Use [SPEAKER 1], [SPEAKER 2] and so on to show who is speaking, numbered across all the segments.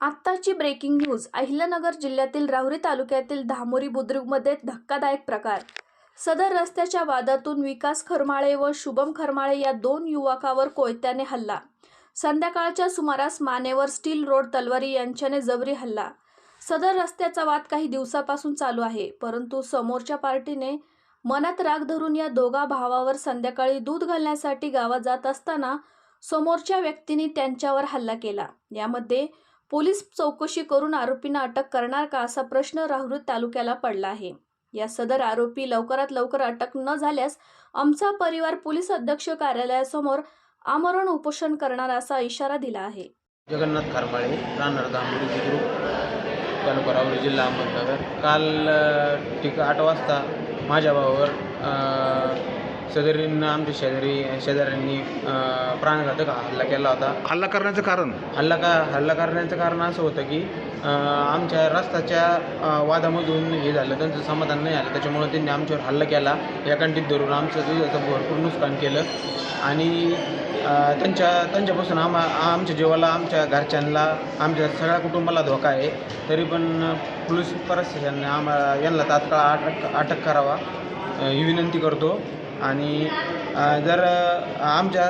[SPEAKER 1] आत्ताची breaking news Ahilyanagar जिल्ह्यातील राहुरी तालुक्यातील धामोरी बुद्रुकमध्ये धक्कादायक प्रकार. सदर रस्त्याच्या वादातून विकास खरमाळे व शुभम खरमाळे या दोन युवकावर कोयत्याने हल्ला. संध्याकाळच्या सुमारास मानेवर स्टील रोड तलवारी यांच्याने जबरी हल्ला. सदर रस्त्याचा वाद काही दिवसापासून चालू आहे परंतु समोरच्या पार्टीने मनात राग धरून या दोघा भावावर संध्याकाळी दूध घालण्यासाठी गावात जात असताना समोरच्या व्यक्तीने त्यांच्यावर हल्ला केला. यामध्ये पोलीस चौकशी करून आरोपींना अटक करणार का असा प्रश्न राहुरी तालुक्याला पडला आहे. या सदर आरोपी लवकरात लवकर अटक न झाल्यास आमचा परिवार पोलीस अध्यक्ष कार्यालयासमोर आमरण उपोषण करणार असा इशारा दिला आहे.
[SPEAKER 2] जगन्नाथ खारमाळे राहणार बुद्रुक जिल्हा अहमदनगर. काल ठीक आठ वाजता माझ्या भावावर सदरीनं आमच्या शेजारी शेजाऱ्यांनी प्राणघातक हल्ला केला होता.
[SPEAKER 3] हल्ला करण्याचं कारण?
[SPEAKER 2] हल्ला का हल्ला करण्याचं कारण असं होतं की आमच्या रस्त्याच्या वादामधून हे झालं त्यांचं समाधान नाही आलं. त्याच्यामुळे त्यांनी आमच्यावर हल्ला केला. या कंटीत धरून आमचं दुधाचं भरपूर नुकसान केलं. आणि त्यांच्या त्यांच्यापासून आम्हा आमच्या जीवाला आमच्या घरच्यांना आमच्या सगळ्या कुटुंबाला धोका आहे. तरी पण पोलीस प्रशासनाने आम्हाला यांना तात्काळ अटक अटक करावा ही विनंती करतो. आणि जर आमच्या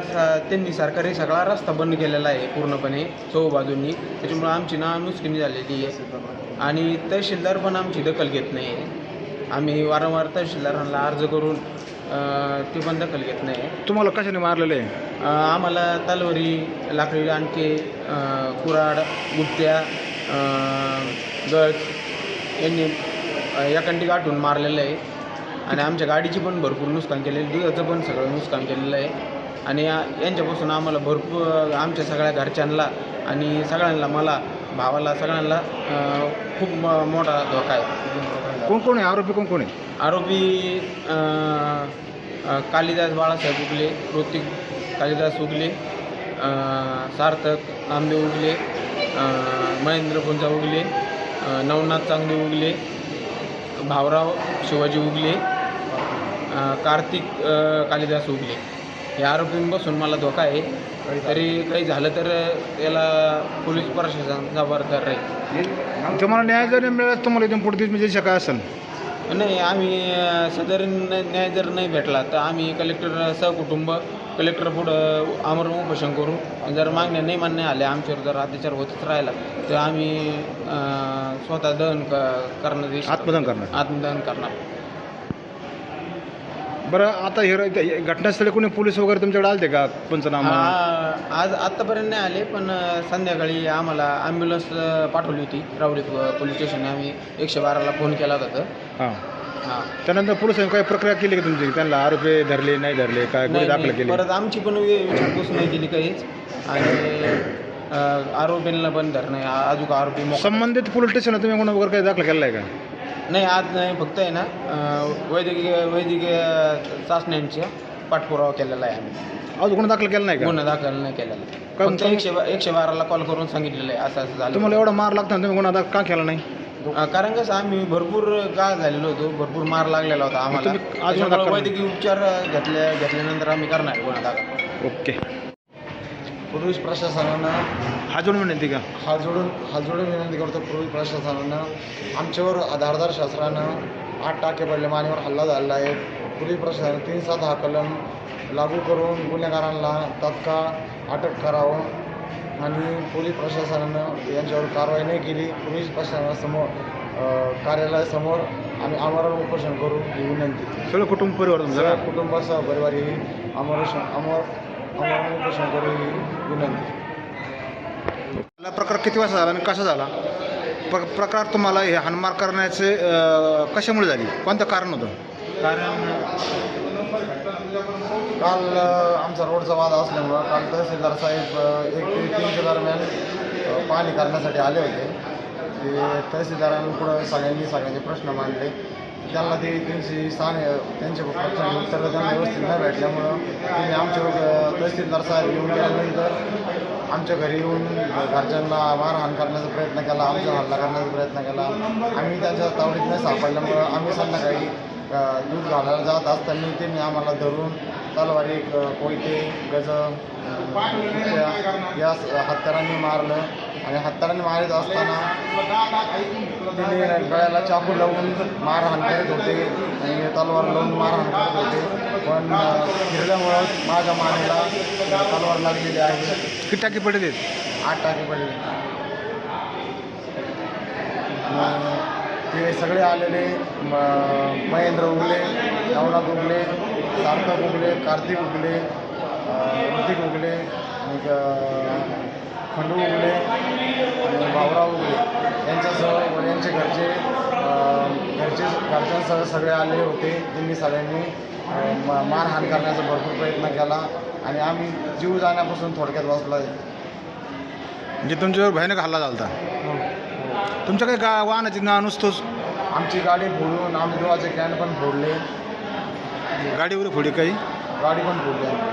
[SPEAKER 2] त्यांनी सरकारी सगळा रस्ता बंद केलेला आहे पूर्णपणे चौ बाजूंनी त्याच्यामुळे आमची ना नुसकिनी झालेली आहे. आणि तहसीलदार पण आमची दखल घेत नाही आहे आम्ही वारंवार तहसीलदारांना अर्ज करून ते पण दखल घेत नाही
[SPEAKER 3] तुम्हाला कशाने मारलेलं आहे?
[SPEAKER 2] आम्हाला तलवारी लाकडी आणके कुऱ्हाड गुप्त्या अ, गज यांनी याकंटी गाठून मारलेलं आहे. आणि आमच्या गाडीची पण भरपूर नुकसान केलेलं आहे दुधाचं पण सगळं नुकसान केलेलं आहे. आणि या यांच्यापासून आम्हाला भरपूर आमच्या सगळ्या घरच्यांना आणि सगळ्यांना मला भावाला सगळ्यांना खूप म- मोठा धोका आहे.
[SPEAKER 3] कोण कोण आहे? आरोपी कोण कोण आहे?
[SPEAKER 2] आरोपी कालिदास बाळासाहेब उगले ऋतिक कालिदास उगले सार्थक नामदेव उगले महेंद्र पुंजा उगले नवनाथ चांगले उगले भावराव शिवाजी उगले कार्तिक कालिदास उगले. या आरोपींपासून मला धोका आहे. तरी काही झालं तर याला पोलीस प्रशासन जबाबदार राहील.
[SPEAKER 3] तुम्हाला न्याय जर मिळाला तुम्हाला इथून पुढे म्हणजे काय असेल.
[SPEAKER 2] नाही आम्ही सदर न्याय जर नाही भेटला तर आम्ही कलेक्टर सहकुटुंब कलेक्टर पुढं आमरण उपोषण करू. जर मागण्या नाही मान्य आल्या आमच्यावर जर अत्याचार होतच राहिला तर आम्ही स्वतः दहन क येईल.
[SPEAKER 3] आत्मदहन करणार.
[SPEAKER 2] आत्मदहन करणार.
[SPEAKER 3] बरं आता हे र- हे घटनास्थळी कोणी पोलीस वगैरे तुमच्याकडे आलते का पंचनामा?
[SPEAKER 2] हा, आज आत्तापर्यंत नाही आले पण अ, संध्याकाळी आम्हाला ॲम्ब्युलन्स पाठवली होती. रावडी प- पोलीस स्टेशनने आम्ही एकशे बाराला फोन केला होता तर.
[SPEAKER 3] हां.
[SPEAKER 2] हां.
[SPEAKER 3] त्यानंतर पोलिसांनी काही प्रक्रिया केली का तुमची? त्यांना आरोपी धरले नाही धरले काय
[SPEAKER 2] नाही,
[SPEAKER 3] दाखल
[SPEAKER 2] नाही.
[SPEAKER 3] केले?
[SPEAKER 2] परत आमची पण वे- विचारपूस नाही केली काहीच. आणि अ, आरोपींना पण धर नाही अजून आरोपी मोक-
[SPEAKER 3] संबंधित पोलीस स्टेशनला तुम्ही गुन्हा वगैरे काही दाखल केला आहे का?
[SPEAKER 2] नाही आज नाही फक्त आहे ना वैद्यकीय वैद्यकीय चाचण्यांचा पाठपुरावा केलेला आहे आम्ही.
[SPEAKER 3] आज गुन्हा दाखल केला नाही का?
[SPEAKER 2] गुन्हा दाखल नाही केलेला.
[SPEAKER 3] काय-
[SPEAKER 2] फक्त एकशे बा- एकशे बाराला कॉल करून सांगितलेलं आहे असं असं झालं
[SPEAKER 3] तुम्हाला एवढा मार लागता तुम्ही गुन्हा दाखल का केला नाही?
[SPEAKER 2] अ, कारण कसं आम्ही भरपूर गाळ झालेलो होतो भरपूर मार लागलेला होता आम्हाला.
[SPEAKER 3] तुम्ही आज
[SPEAKER 2] त्याच्यामुळे
[SPEAKER 3] दाखल-
[SPEAKER 2] वैद्यकीय उपचार घेतल्या घेतल्यानंतर आम्ही करणार आहे गुन्हा दाखल.
[SPEAKER 3] ओके.
[SPEAKER 4] पोलीस प्रशासनानं
[SPEAKER 3] हा जोडून विनंती का?
[SPEAKER 4] हात जोडून हात जोडून विनंती करतो पोलीस प्रशासनानं. आमच्यावर धारदार शास्त्रानं आठ टाके पडले मानेवर हल्ला झालेला आहे. पोलीस प्रशासनानं तीन सात हा कलम लागू करून गुन्हेगारांना तात्काळ अटक करावं आणि पोलीस प्रशासनानं यांच्यावर कारवाई नाही केली. पोलीस प्रशासनासमोर कार्यालयासमोर आम्ही आमरण उपोषण करू ही विनंती.
[SPEAKER 3] सगळं कुटुंब परिवार
[SPEAKER 4] सगळ्या? कुटुंबासह परिवार ही आमरण अमर आमरण विनंती
[SPEAKER 3] हा प्रकार किती वाजता झाला आणि कसा झाला? प्र प्रकार तुम्हाला हे हानमार करण्याचे कशामुळे झाली? कोणतं कारण होतं?
[SPEAKER 2] कारण
[SPEAKER 4] काल आमचा रोडचा वाद असल्यामुळं काल तहसीलदार साहेब एक ते तीनच्या दरम्यान पाणी पाहणी करण्यासाठी आले होते. ते तहसीलदारांपुढं सगळ्यांनी सगळ्यांचे प्रश्न मांडले. त्यांना ते त्यांची स्थान त्यांच्या प्रश्नांची त्यांना व्यवस्थित न भेटल्यामुळं त्यांनी आमच्या तहसीलदार साहेब येऊन गेल्यानंतर आमच्या घरी येऊन घरच्यांना मारहाण करण्याचा प्रयत्न केला आमच्या हल्ला करण्याचा प्रयत्न केला. आम्ही त्यांच्या तावडीत नाही सापडल्यामुळं आम्ही संध्याकाळी दूध घालायला जात असताना त्यांनी आम्हाला धरून तलवारी कोयते गज या स- हत्यारांनी मारलं. आणि हाताने मारत असताना तिने गळ्याला चाकू लावून मारहाण करत होते आणि तलवार लावून मारहाण करत होते. पण फिरल्यामुळं माझ्या मानेला तलवार लागलेली आहे.
[SPEAKER 3] किती टाकी पडले
[SPEAKER 4] आठ टाके पडले ते सगळे आलेले महेंद्र उगले नवनाथ उगले सार्थक उगले कार्तिक उगले ऋतिक उगले आणि खंडू उगले आणि भाऊराव उगले यांच्यासह व यांचे घरचे घरचे घरच्यांसह सगळे आले होते त्यांनी सगळ्यांनी मारहाण करण्याचा भरपूर प्रयत्न केला आणि आम्ही जीव जाण्यापासून थोडक्यात वाचला.
[SPEAKER 3] म्हणजे तुमच्यावर भयानक हल्ला झाला तुमच्या काही गा वाहनाची ना नुसतोच?
[SPEAKER 4] आमची गाडी फोडून आमदेवाचे कॅन पण फोडले.
[SPEAKER 3] गाडीवर पुढे काही?
[SPEAKER 4] गाडी पण फोडली आम्ही.